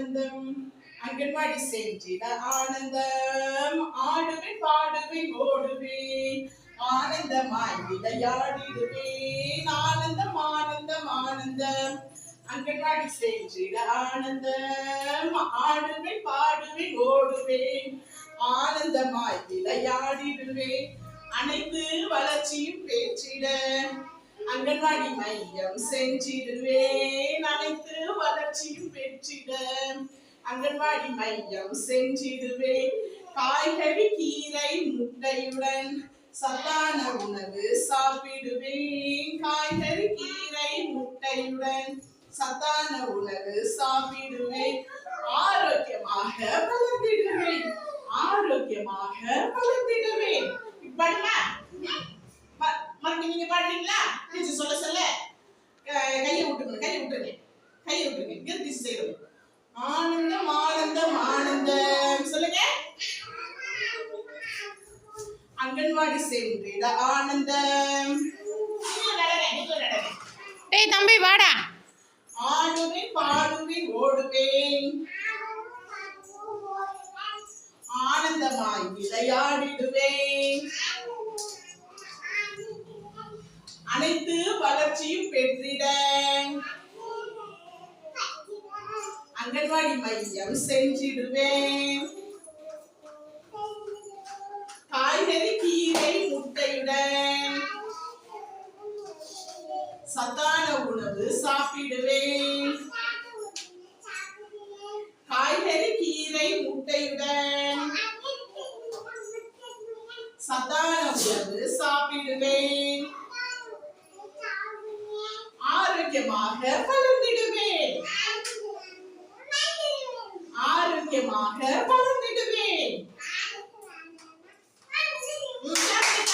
ஆனந்தம் அங்கன்வாடி சென்றிட ஆனந்தம். ஆடுவேன் பாடுவேன் ஓடுவேன். ஆனந்தமாய் விளையாடிடுவேன். ஆனந்தம் ஆனந்தம் ஆனந்தம். அங்கன்வாடி சென்றிட ஆனந்தம். ஆடுவேன் பாடுவேன் ஓடுவேன். ஆனந்தமாய் விளையாடிடுவேன். அனைத்து வளர்ச்சியும் பேச்சிட அங்கன்வாடி மையம் செஞ்சிடுவேன் அங்கன்வாடி மையம் சென்றிடுவேன். காய்கறி கீரை முட்டையுடன் சத்தான உணவு சாப்பிடுவேன். காய்கறி கீரை முட்டையுடன் சத்தான உணவு சாப்பிடுவேன். ஆரோக்கியமாக வளர்ந்திடுவேன். ஆரோக்கியமாக வளர்ந்திடுவேன். பாடுமா மறுபடியும் நீங்க பாடுறீங்களா? சொல்ல சொல்ல அங்கன்வாடி சென்றிட ஆனந்தம். டேய் தம்பி வாடா. ஆடுவேன் பாடுவேன் ஓடுவேன். ஆனந்தமாய் விளையாடிடுவேன். அனைத்து வளர்ச்சியும் பெற்றிட. அங்கன்வாடி மையம் சென்றிடுவேன் காய்கறி கீரை முட்டையுடன் சத்தான உணவு சாப்பிடுவேன். காய்கறி கீரை முட்டையுடன் சத்தான உணவு சாப்பிடுவேன். ஆரோக்கியமாக வளர்ந்திடுவேன். ஆரோக்கியமாக